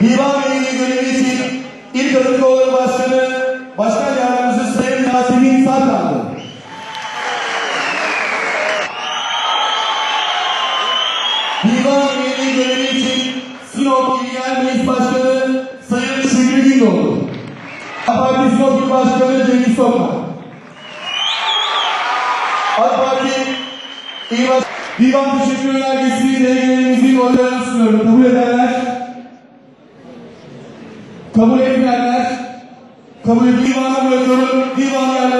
Divan Meyili görevi için İl Kadın Kolları Başkanı, Başkan Yardımcısı Sayın Yasemin Sarkanlı. Divan Meyili görevi için Sinop İl Genel Meclis Başkanı Sayın Şükrü Gündoğdu. Parti Sinop Başkanı Cengiz Tokmak. AK Parti Baş... Divan Teşekkür Önergesi delegelemizin oylarını sunuyorum. Kabul edenler, kabul etmeyenler, kabul et divana bırakıyorum, divan yerlerine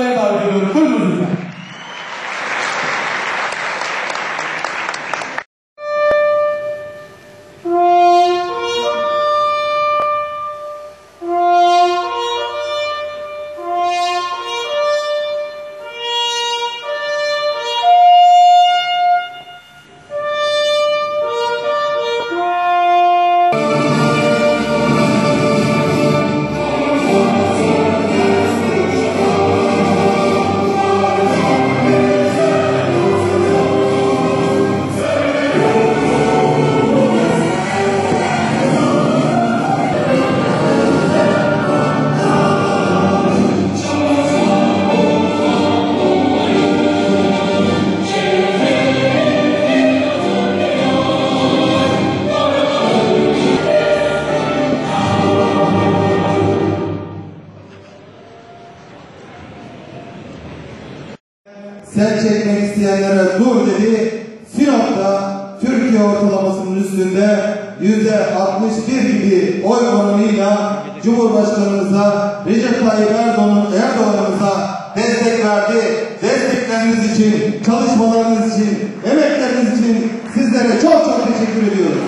Türkiye ortalamasının üstünde yüzde 61 gibi oy oranıyla Cumhurbaşkanımıza Recep Tayyip Erdoğan Erdoğan'ımıza destek verdi. Destekleriniz için, çalışmalarınız için, emekleriniz için sizlere çok çok teşekkür ediyorum.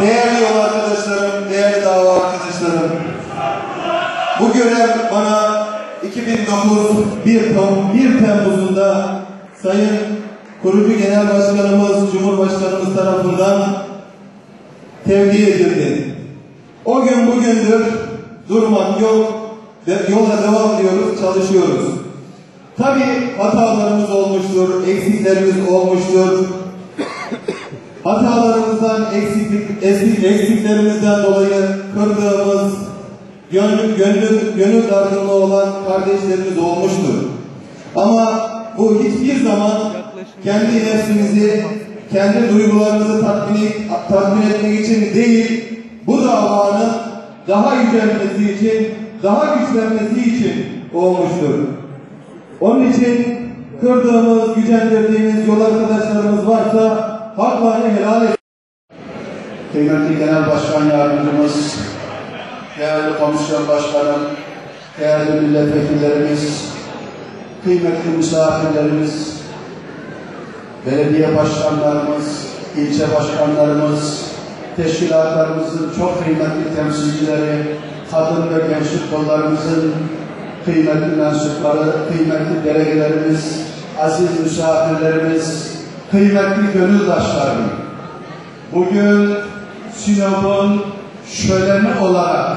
Değerli yol arkadaşlarım, değerli dava arkadaşlarım. Bu görev bana 2009 1, Tem 1 Temmuz'unda Sayın Kurucu Genel Başkanımız, Cumhurbaşkanımız tarafından tevdi edildi. O gün bugündür durmak yok ve yola devam ediyoruz, çalışıyoruz. Tabii hatalarımız olmuştur, eksiklerimiz olmuştur. Hatalarımızdan, eksiklik, eksik, eksiklerimizden dolayı kırdığımız, gönül, gönül, gönül dargınlığı olan kardeşlerimiz olmuştur. Ama bu hiçbir zaman kendi nefsimizi, kendi duygularımızı tatmin, tatmin etmek için değil, bu davanın daha yücelmesi için, daha güçlenmesi için olmuştur. Onun için kırdığımız, gücendirdiğimiz yol arkadaşlarımız varsa haklarını helal et. Kıymetli Genel Başkan Yardımcımız, değerli komisyon başkanım, değerli milletvekillerimiz, kıymetli misafirlerimiz, belediye başkanlarımız, ilçe başkanlarımız, teşkilatlarımızın çok kıymetli temsilcileri, kadın ve gençlik kollarımızın kıymetli mensupları, kıymetli delegelerimiz, aziz misafirlerimiz, kıymetli gönüldaşlarım. Bugün Sinop'un şöleni olarak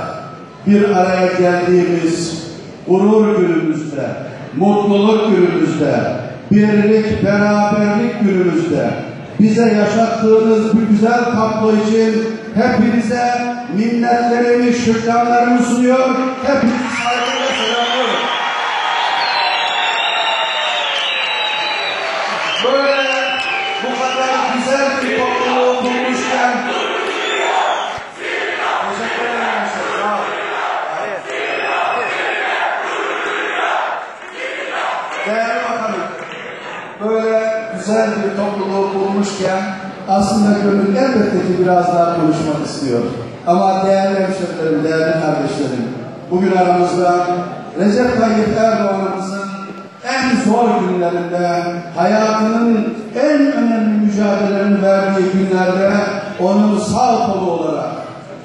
bir araya geldiğimiz gurur günümüzde, mutluluk günümüzde, birlik, beraberlik günümüzde bize yaşattığınız bu güzel tablo için hepinize minnetlerimi, şükranlarımı sunuyor. Hepinizi saygıyla selamlıyorum. Bulmuşken aslında gönül elbette ki biraz daha konuşmak istiyor. Ama değerli hemşehrilerim, değerli kardeşlerim, bugün aramızda Recep Tayyip Erdoğan'ımızın en zor günlerinde, hayatının en önemli mücadelelerini verdiği günlerde onun sağ kolu olarak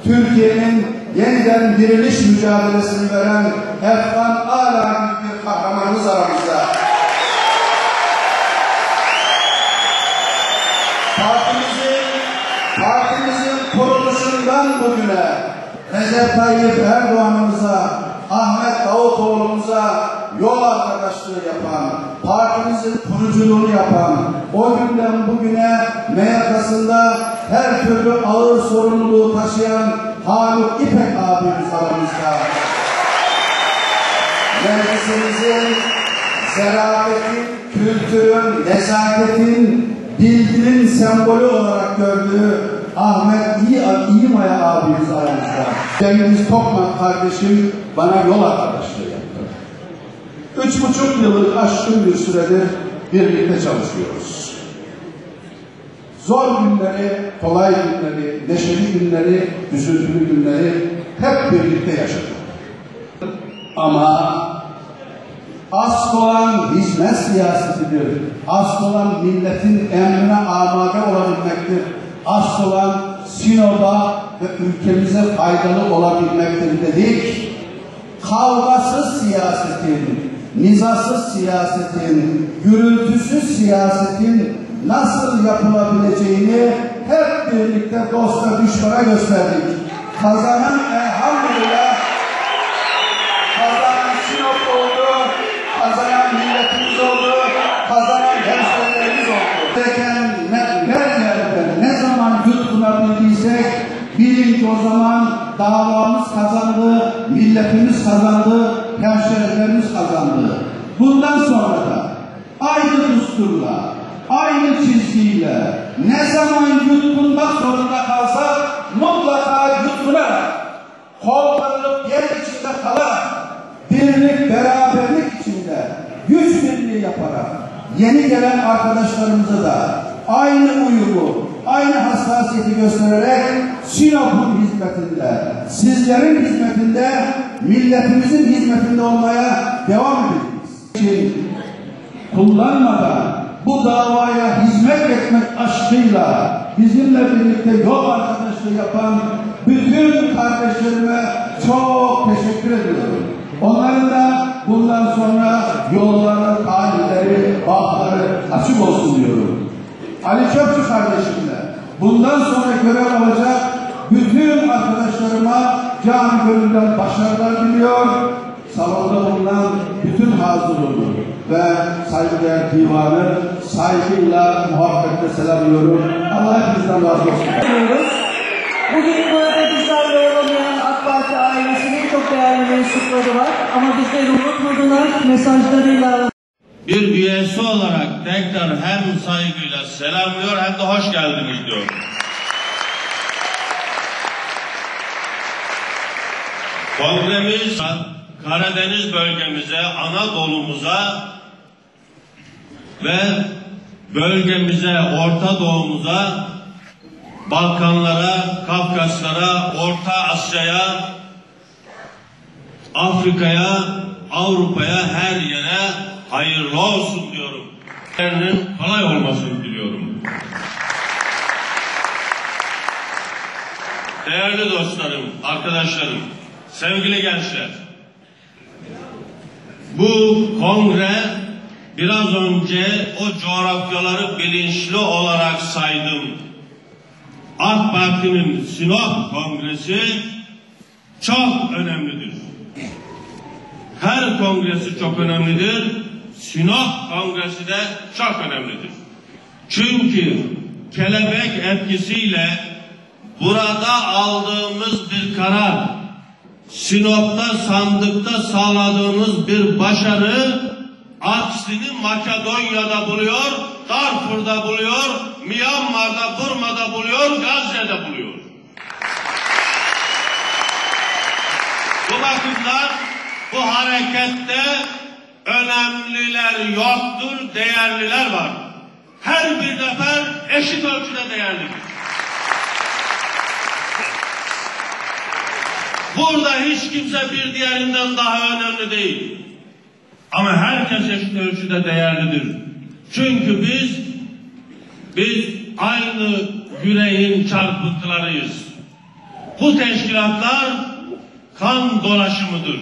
Türkiye'nin yeniden diriliş mücadelesini veren Efkan Ala gibi bir kahramanımız aramızda. Kuruluşundan bugüne Recep Tayyip Erdoğan'ımıza, Ahmet Davutoğlu'muza yol arkadaşlığı yapan, partimizin o günden bugüne meyakasında her türlü ağır sorumluluğu taşıyan Haluk İpek abimiz aramızda. Meclisimizin zarafetin, kültürün, nezaketin, bilginin sembolü olarak gördüğü Ahmet İyi, İyimaya abimiz aramızda. Cengiz Tokmak kardeşim bana yol arkadaşlığı yaptı. Üç buçuk yıllık aşkın bir süredir birlikte çalışıyoruz. Zor günleri, kolay günleri, neşeli günleri, üzüntülü günleri hep birlikte yaşadık. Ama asıl olan hizmet siyasetidir. Asıl olan milletin emrine amade olabilmektir. Asıl olan Sinop'a ve ülkemize faydalı olabilmektir dedik. Kavgasız siyasetin, nizasız siyasetin, gürültüsüz siyasetin nasıl yapılabileceğini hep birlikte dosta düşmana gösterdik. Kazanan elhamdülillah davamız kazandı, milletimiz kazandı, hemşehrilerimiz kazandı. Bundan sonra da aynı düsturla, aynı çizgiyle ne zaman yutkunmak zorunda kalsak mutlaka yutkunarak, kol kırılıp yer içinde kalarak, birlik, beraberlik içinde güç birliği yaparak yeni gelen arkadaşlarımıza da aynı uyumu, aynı hassasiyeti göstererek Sinop'un hizmetinde, sizlerin hizmetinde, milletimizin hizmetinde olmaya devam edeceğiz. Kullanmadan bu davaya hizmet etmek aşkıyla bizimle birlikte yol arkadaşlığı yapan bütün kardeşlerime çok teşekkür ediyorum. Onların da bundan sonra yolları, talihleri, bahtları açık olsun diyorum. Ali Çöpçü kardeşimle bundan sonra görev alacak bütün arkadaşlarıma can gönülden başarılar diliyor. Salonda bulunan bütün hazırlığı ve saygıdeğer divanı saygıyla, muhabbetle selamlıyorum. Allah hepinizden razı olsun. Bugün burada bizlerle olamayan AK Parti ailesinin çok değerli mensupları var. Ama bizleri unutmadılar. Mesajlarıyla bir üyesi olarak tekrar hem saygıyla selamlıyor hem de hoş geldiniz diyor. Kongremiz Karadeniz bölgemize, Anadolu'muza ve bölgemize, Orta Doğu'muza, Balkanlara, Kafkaslara, Orta Asya'ya, Afrika'ya, Avrupa'ya, her yere hayırlı olsun diyorum. Yerinin kolay olmasını diliyorum. Değerli dostlarım, arkadaşlarım, sevgili gençler. Bu kongre biraz önce o coğrafyaları bilinçli olarak saydım. AK Parti'nin Sinop Kongresi çok önemlidir. Her kongresi çok önemlidir. Sinop Kongresi de çok önemlidir. Çünkü kelebek etkisiyle burada aldığımız bir karar, Sinop'ta sandıkta sağladığımız bir başarı aksini Makedonya'da buluyor, Darfur'da buluyor, Myanmar'da, Burma'da buluyor, Gazze'de buluyor. Bu bakımdan bu harekette önemliler yoktur, değerliler var. Her bir nefer eşit ölçüde değerlidir. Burada hiç kimse bir diğerinden daha önemli değil. Ama herkes eşit ölçüde değerlidir. Çünkü biz biz aynı yüreğin çarpıntılarıyız. Bu teşkilatlar kan dolaşımıdır.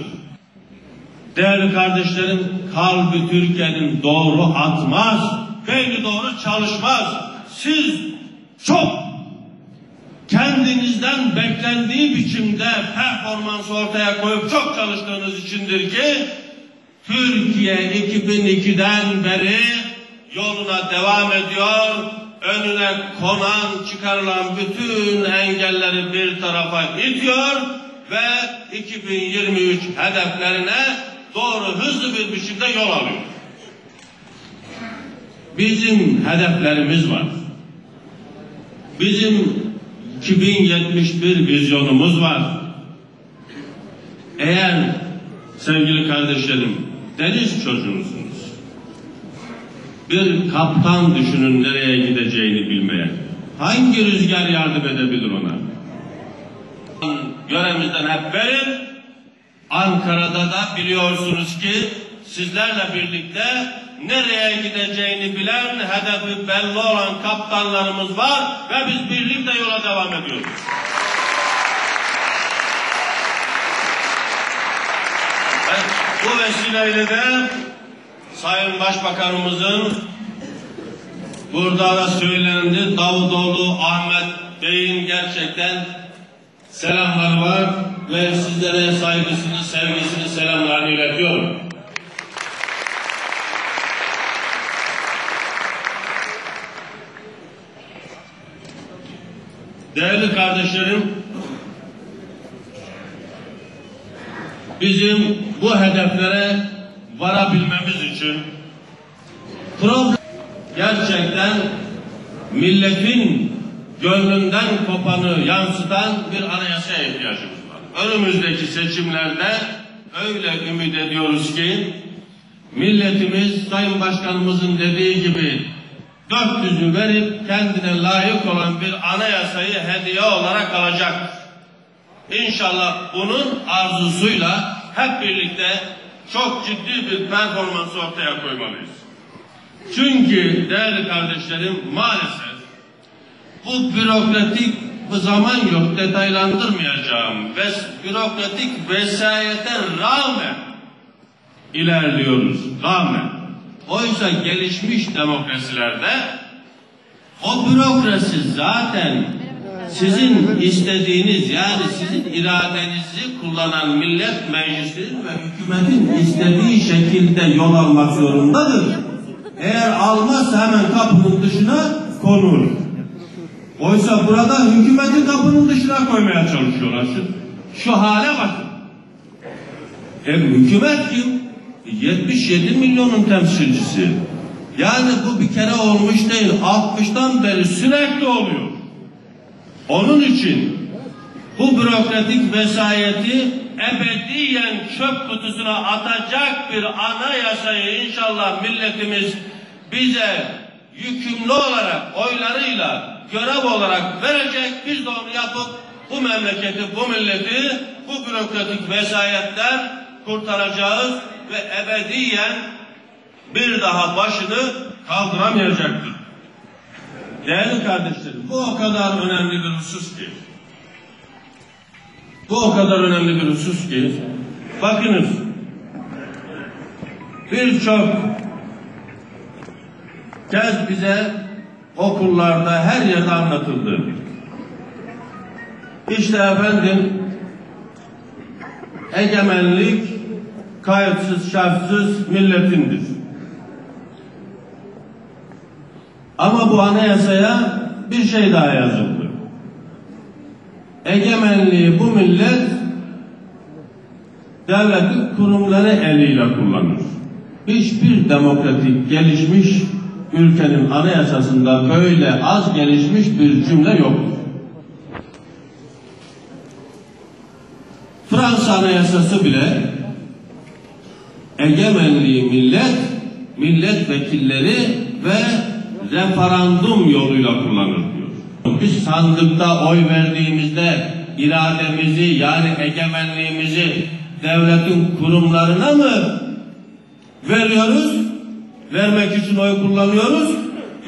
Değerli kardeşlerim, kalbi Türkiye'nin doğru atmaz, beyni doğru çalışmaz. Siz çok kendinizden beklendiği biçimde performans ortaya koyup çok çalıştığınız içindir ki Türkiye 2002'den beri yoluna devam ediyor. Önüne konan, çıkarılan bütün engelleri bir tarafa itiyor ve 2023 hedeflerine doğru hızlı bir biçimde yol alıyor. Bizim hedeflerimiz var. Bizim 2071 vizyonumuz var. Eğer sevgili kardeşlerim deniz çocuğusunuz, bir kaptan düşünün nereye gideceğini bilmeye. Hangi rüzgar yardım edebilir ona? Görevimizden hep verin. Ankara'da da biliyorsunuz ki sizlerle birlikte nereye gideceğini bilen, hedefi belli olan kaptanlarımız var ve biz birlikte yola devam ediyoruz. Evet, bu vesileyle de Sayın Başbakanımızın burada da söylendi Davutoğlu Ahmet Bey'in gerçekten selamları var ve sizlere saygısını, sevgisini, selamlarını iletiyorum. Değerli kardeşlerim, bizim bu hedeflere varabilmemiz için problem gerçekten milletin gönlünden kopanı yansıtan bir anayasaya ihtiyacımız var. Önümüzdeki seçimlerde öyle ümit ediyoruz ki milletimiz Sayın Başkanımızın dediği gibi 400'ü verip kendine layık olan bir anayasayı hediye olarak alacak. İnşallah bunun arzusuyla hep birlikte çok ciddi bir performans ortaya koymalıyız. Çünkü değerli kardeşlerim maalesef bu bürokratik bu zaman yok detaylandırmayacağım ve bürokratik vesayete rağmen ilerliyoruz. Rağmen. Oysa gelişmiş demokrasilerde o bürokrasi zaten sizin istediğiniz yani sizin iradenizi kullanan millet meclisinin ve hükümetin istediği şekilde yol almak zorundadır. Eğer almazsa hemen kapının dışına konur. Oysa burada hükümeti kapının dışına koymaya çalışıyorlar. Şu, şu hale bakın. E, hükümet kim? 77 milyonun temsilcisi. Yani bu bir kere olmuş değil. 60'tan beri sürekli oluyor. Onun için bu bürokratik vesayeti ebediyen çöp kutusuna atacak bir anayasayı inşallah milletimiz bize yükümlü olarak oylarıyla görev olarak verecek. Biz de onu yapıp bu memleketi, bu milleti bu bürokratik vesayetler kurtaracağız ve ebediyen bir daha başını kaldıramayacaktır. Değerli kardeşlerim, bu o kadar önemli bir husus ki, bu o kadar önemli bir husus ki, bakınız, birçok kez bize okullarda her yerde anlatıldı. İşte efendim, egemenlik kayıtsız şartsız milletindir. Ama bu anayasaya bir şey daha yazıldı. Egemenliği bu millet devletin kurumları eliyle kullanır. Hiçbir demokratik gelişmiş ülkenin anayasasında böyle az gelişmiş bir cümle yoktur. Fransa anayasası bile egemenliği millet, milletvekilleri ve referandum yoluyla kullanır diyor. Biz sandıkta oy verdiğimizde irademizi yani egemenliğimizi devletin kurumlarına mı veriyoruz? Vermek için oy kullanıyoruz.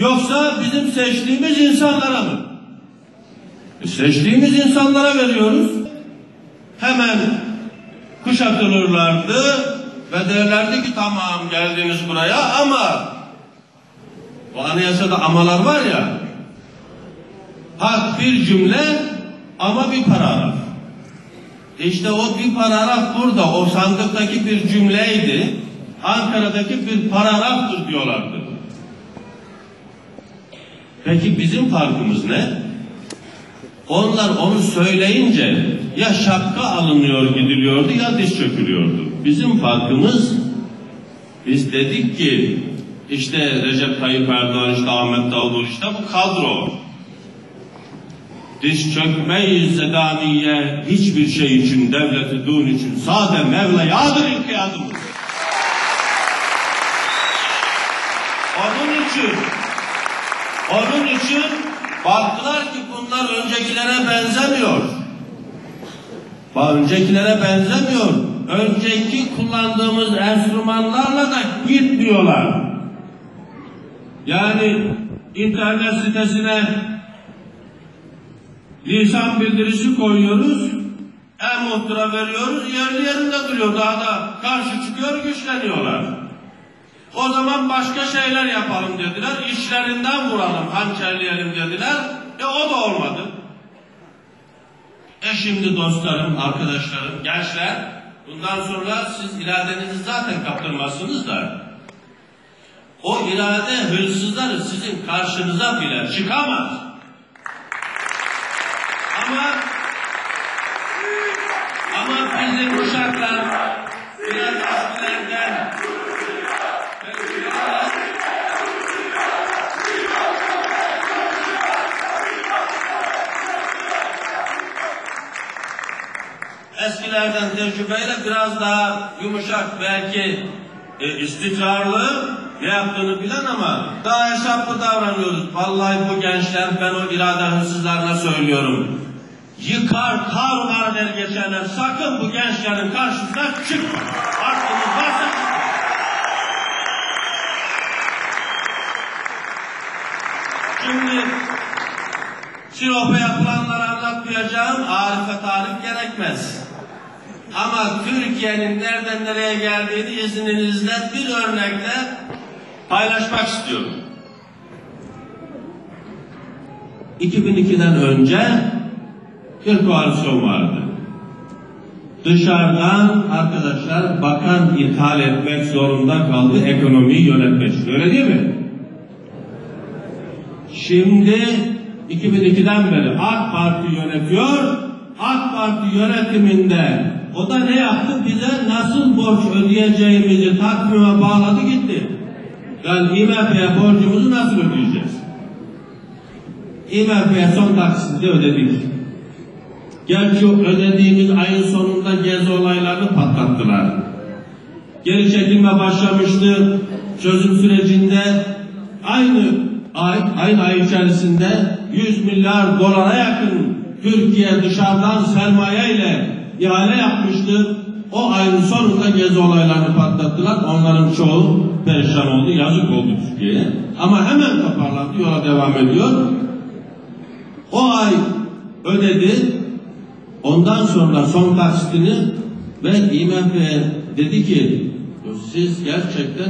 Yoksa bizim seçtiğimiz insanlara mı? E seçtiğimiz insanlara veriyoruz. Hemen kuşatılırlardı ve derlerdi ki tamam geldiniz buraya ama o anayasada amalar var ya hak bir cümle ama bir paragraf. İşte o bir paragraf burada o sandıktaki bir cümleydi. Ankara'daki bir paragraftır diyorlardı. Peki bizim farkımız ne? Onlar onu söyleyince ya şapka alınıyor gidiliyordu ya diz çökülüyordu. Bizim farkımız biz dedik ki işte Recep Tayyip Erdoğan, işte Ahmet Davutoğlu, işte bu kadro. Diz çökmeyiz zedaniye hiçbir şey için, devleti dün için. Sade Mevla'yadır inkiyadımız. Onun için, onun için baktılar ki bunlar öncekilere benzemiyor. Bak, Öncekilere benzemiyor. Önceki kullandığımız enstrümanlarla da gitmiyorlar. Yani internet sitesine lisan bildirisi koyuyoruz, e-muhtıra veriyoruz, yerli yerinde duruyor. Daha da karşı çıkıyor, güçleniyorlar. O zaman başka şeyler yapalım dediler, işlerinden vuralım, hançerleyelim dediler. E o da olmadı. E şimdi dostlarım, arkadaşlarım, gençler, bundan sonra siz iradenizi zaten kaptırmazsınız da, o irade hırsızları sizin karşınıza bile çıkamaz. Ama ama bizim uşaklar biraz eskilerden tecrübeyle biraz daha yumuşak belki e, istikrarlı ne yaptığını bilen ama daha hesaplı davranıyoruz. Vallahi bu gençler ben o irade hırsızlarına söylüyorum. Yıkar tarumar der geçenler sakın bu gençlerin karşısına çıkma. Aklınız varsa. Şimdi Sinop'a yapılanları anlatmayacağım. Arife tarif gerekmez. Ama Türkiye'nin nereden nereye geldiğini izninizle bir örnekle paylaşmak istiyorum. 2002'den önce bir koalisyon vardı. Dışarıdan arkadaşlar bakan ithal etmek zorunda kaldı ekonomiyi yönetmek için. Öyle değil mi? Şimdi 2002'den beri AK Parti yönetiyor. AK Parti yönetiminde o da ne yaptı? Bize nasıl borç ödeyeceğimizi takvime bağladı gitti. Yani IMF'ye borcumuzu nasıl ödeyeceğiz? IMF'ye son taksidi ödedik. Gerçi ödediğimiz ayın sonunda gezi olaylarını patlattılar. Geri çekilme başlamıştı. Çözüm sürecinde aynı ay, aynı ay içerisinde 100 milyar dolara yakın Türkiye dışarıdan sermaye ile ihale yapmıştı. O ayın sonunda gezi olaylarını patlattılar. Onların çoğu perişan oldu. Yazık oldu Türkiye'ye. Ama hemen toparlandı. Yola devam ediyor. O ay ödedi. Ondan sonra son taksitini ve IMF dedi ki siz gerçekten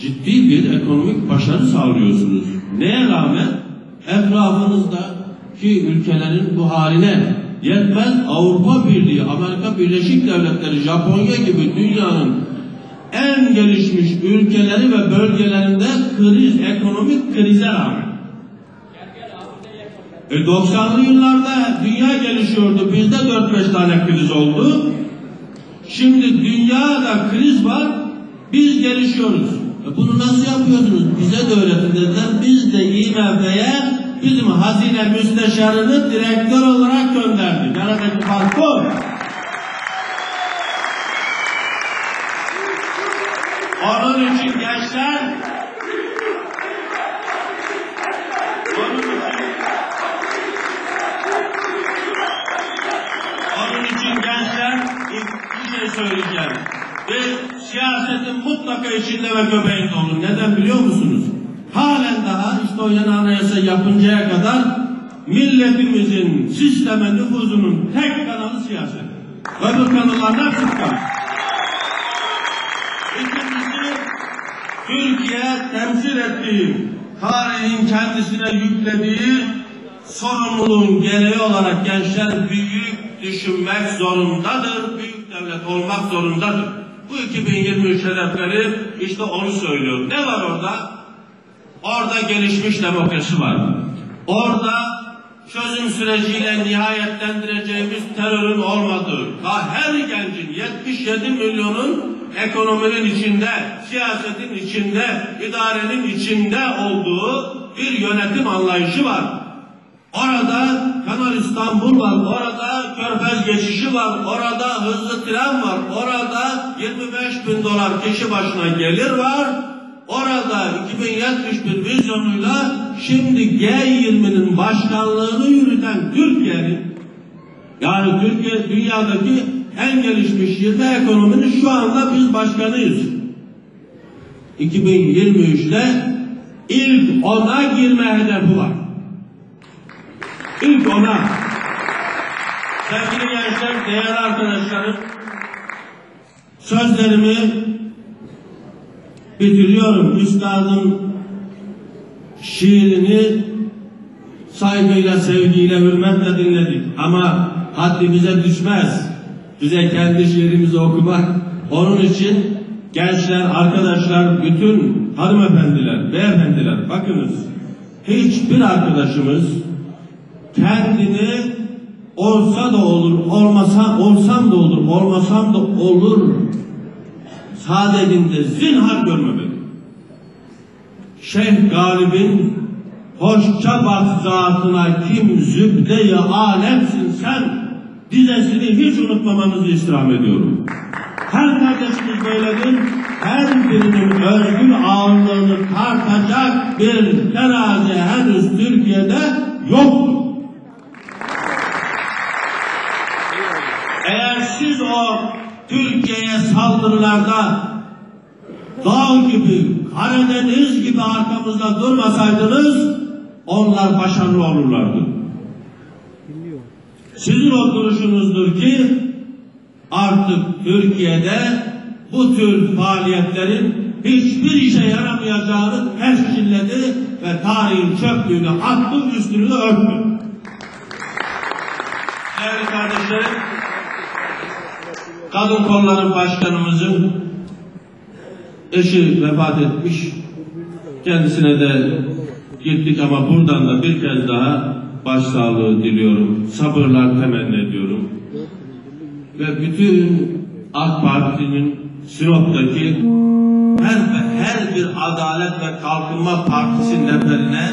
ciddi bir ekonomik başarı sağlıyorsunuz. Neye rağmen etrafınızdaki ülkelerin bu haline yetmez Avrupa Birliği, Amerika Birleşik Devletleri, Japonya gibi dünyanın en gelişmiş ülkeleri ve bölgelerinde kriz, ekonomik krize rağmen. E 90'lı yıllarda dünya gelişiyordu. Bizde 4-5 tane kriz oldu. Şimdi dünyada kriz var. Biz gelişiyoruz. E bunu nasıl yapıyorsunuz? Bize de öğretin dediler. Biz de IMF'ye bizim hazine müsteşarını direktör olarak gönderdik. Aradaki fark bu. Onun için gençler onun için Onun için gençler bir şey söyleyeceğim. Ve siyasetin mutlaka içinde ve göbeğinde olun. Neden biliyor musunuz? Halen daha işte o yeni anayasa yapıncaya kadar milletimizin sisteme nüfuzunun tek kanalı siyaset. Öbür kanallardan tıkan. İkincisi Türkiye temsil ettiği tarihin kendisine yüklediği sorumluluğun gereği olarak gençler büyük düşünmek zorundadır, büyük devlet olmak zorundadır. Bu 2023 hedefleri işte onu söylüyor. Ne var orada? Orada gelişmiş demokrasi var. Orada çözüm süreciyle nihayetlendireceğimiz terörün olmadığı, daha her gencin 77 milyonun ekonominin içinde, siyasetin içinde, idarenin içinde olduğu bir yönetim anlayışı var. Orada Kanal İstanbul var, orada Körfez geçişi var, orada hızlı tren var, orada 25 bin dolar kişi başına gelir var. Orada 2071 vizyonuyla şimdi G20'nin başkanlığını yürüten Türkiye'nin yani Türkiye dünyadaki en gelişmiş 20 ekonominin şu anda biz başkanıyız. 2023'te ilk ona girme hedefi var. İlk ona. Sevgili gençler, değerli arkadaşlarım, sözlerimi bitiriyorum. Üstadın şiirini saygıyla, sevgiyle, hürmetle dinledik. Ama haddimize düşmez. Bize kendi şiirimizi okumak. Onun için gençler, arkadaşlar, bütün hanımefendiler, beyefendiler bakınız. Hiçbir arkadaşımız kendini olsa da olur, olmasa olsam da olur, olmasam da olur saadetinde zinhar görmemeli. Şeyh Galib'in hoşça bak zatına kim zübde-i alemsin sen dizesini hiç unutmamanızı istirham ediyorum. Her kardeşimiz böyledir. Her birinin özgür ağırlığını tartacak bir terazi henüz Türkiye'de yoktur. Eğer siz o Türkiye'ye saldırılarda dağ gibi, Karadeniz gibi arkamızda durmasaydınız onlar başarılı olurlardı. Sizin o duruşunuzdur ki artık Türkiye'de bu tür faaliyetlerin hiçbir işe yaramayacağını tescilledi ve tarihin çöplüğünü attı, üstünü örttü. Değerli kardeşlerim, Kadın Kolları Başkanımızın eşi vefat etmiş. Kendisine de gittik ama buradan da bir kez daha başsağlığı diliyorum. Sabırlar temenni ediyorum. Ve bütün AK Parti'nin Sinop'taki her, her bir Adalet ve Kalkınma Partisi neferine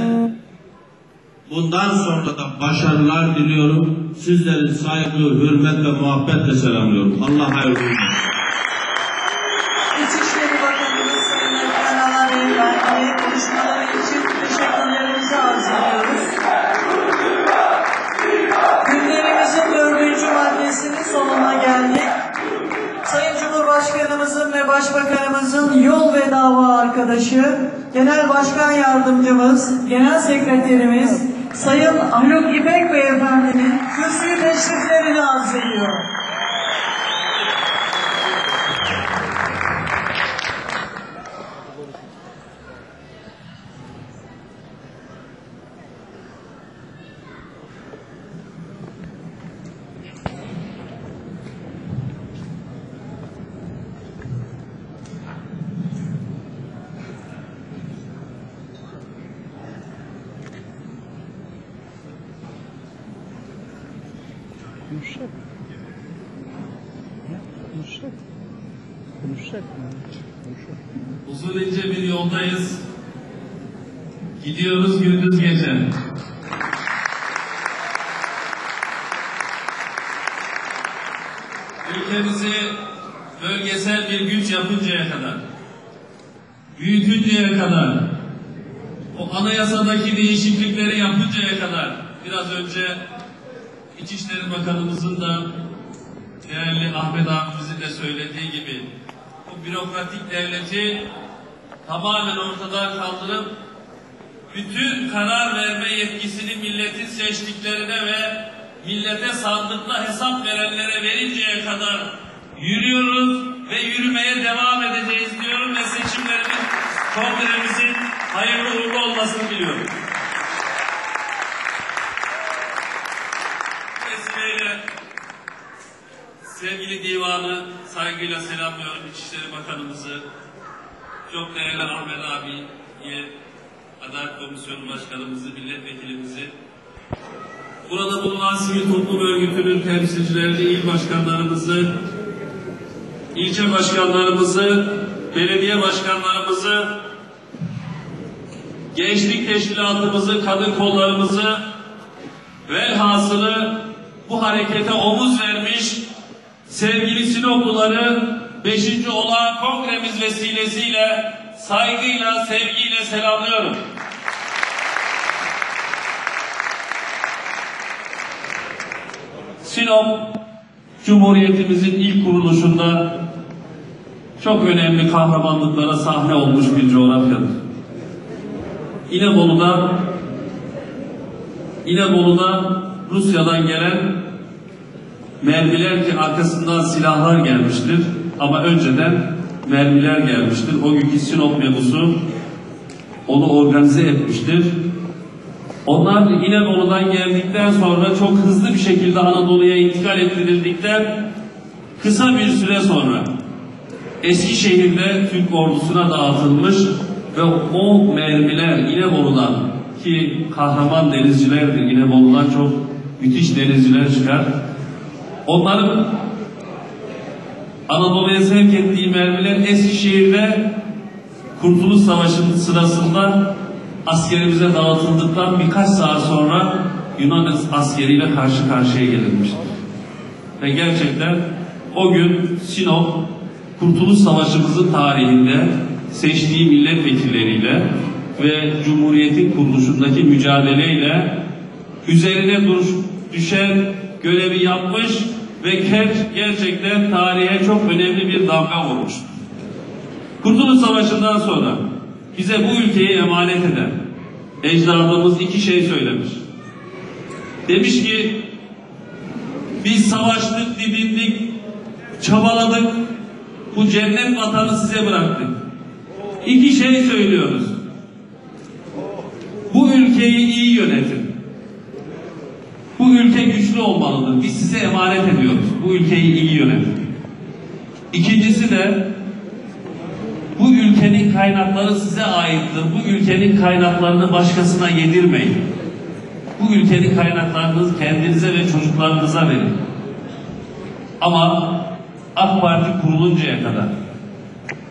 Bundan sonra da başarılar diliyorum. Sizleri saygı, hürmet ve muhabbetle selamlıyorum. Allah hayırlı olsun. İçişleri Bakanımız Sayın Ekrem Ağabeyefendi'ye konuşmaları için teşekkürlerimizi arz ediyoruz. Günlerimizin dördüncü maddesinin sonuna geldik. Sayın Cumhurbaşkanımızın ve Başbakanımızın yol ve dava arkadaşı, Genel Başkan Yardımcımız, Genel Sekreterimiz Sayın Haluk İpek Beyefendinin kürsüyü teşriflerini arz ediyor. Konuşacak. Ya, Konuşacak. Konuşacak. Konuşacak. Uzun ince bir yoldayız. Gidiyoruz gündüz gece. Ülkemizi bölgesel bir güç yapıncaya kadar, büyütünceye kadar, o anayasadaki değişiklikleri yapıncaya kadar, biraz önce İçişleri Bakanımızın da değerli Ahmet abimizin de söylediği gibi bu bürokratik devleti tamamen ortadan kaldırıp bütün karar verme yetkisini milletin seçtiklerine ve millete sandıkla hesap verenlere verinceye kadar yürüyoruz ve yürümeye devam edeceğiz diyorum ve seçimlerimiz kongremizin hayırlı uğurlu olmasını diliyorum. Sevgili divanı saygıyla selamlıyorum İçişleri Bakanımızı, çok değerli Ahmet abiye, Adalet Komisyonu Başkanımızı, milletvekilimizi, burada bulunan sivil toplum örgütünün temsilcilerini, il başkanlarımızı, ilçe başkanlarımızı, belediye başkanlarımızı, gençlik teşkilatımızı, kadın kollarımızı, velhasılı bu harekete omuz vermiş sevgili Sinopluları 5. olağan kongremiz vesilesiyle saygıyla, sevgiyle selamlıyorum. Sinop, Cumhuriyetimizin ilk kuruluşunda çok önemli kahramanlıklara sahne olmuş bir coğrafyadır. İnebolu'da İnebolu'da Rusya'dan gelen mermiler ki arkasından silahlar gelmiştir. Ama önceden mermiler gelmiştir. O günkü Sinop mebusu onu organize etmiştir. Onlar İnebolu'dan geldikten sonra çok hızlı bir şekilde Anadolu'ya intikal ettirildikten kısa bir süre sonra Eskişehir'de Türk ordusuna dağıtılmış ve o mermiler İnebolu'dan ki kahraman denizcilerdir İnebolu'dan çok müthiş denizciler çıkar. Onların Anadolu'ya sevk ettiği mermiler Eskişehir'de Kurtuluş Savaşı'nın sırasında askerimize dağıtıldıktan birkaç saat sonra Yunan askeriyle karşı karşıya gelinmiştir. Ve gerçekten o gün Sinop Kurtuluş Savaşımızın tarihinde seçtiği milletvekilleriyle ve Cumhuriyet'in kuruluşundaki mücadeleyle üzerine duruş, düşen görevi yapmış ve gerçekten tarihe çok önemli bir damga vurmuş. Kurtuluş Savaşı'ndan sonra bize bu ülkeyi emanet eden ecdadımız iki şey söylemiş. Demiş ki biz savaştık, didindik, çabaladık, bu cennet vatanı size bıraktık. İki şey söylüyoruz. Bu ülkeyi iyi yönetin. Ülke güçlü olmalıdır. Biz size emanet ediyoruz. Bu ülkeyi iyi yönetin. İkincisi de bu ülkenin kaynakları size aittir. Bu ülkenin kaynaklarını başkasına yedirmeyin. Bu ülkenin kaynaklarını kendinize ve çocuklarınıza verin. Ama AK Parti kuruluncaya kadar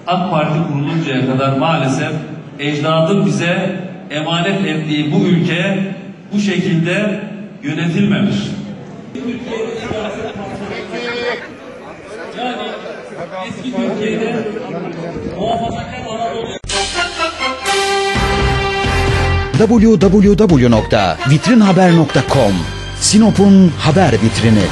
AK Parti kuruluncaya kadar maalesef ecdadın bize emanet ettiği bu ülke bu şekilde yönetilmemiş. Yani eski Türkiye'de muhafazakar Anadolu www.vitrinhaber.com Sinop'un haber vitrini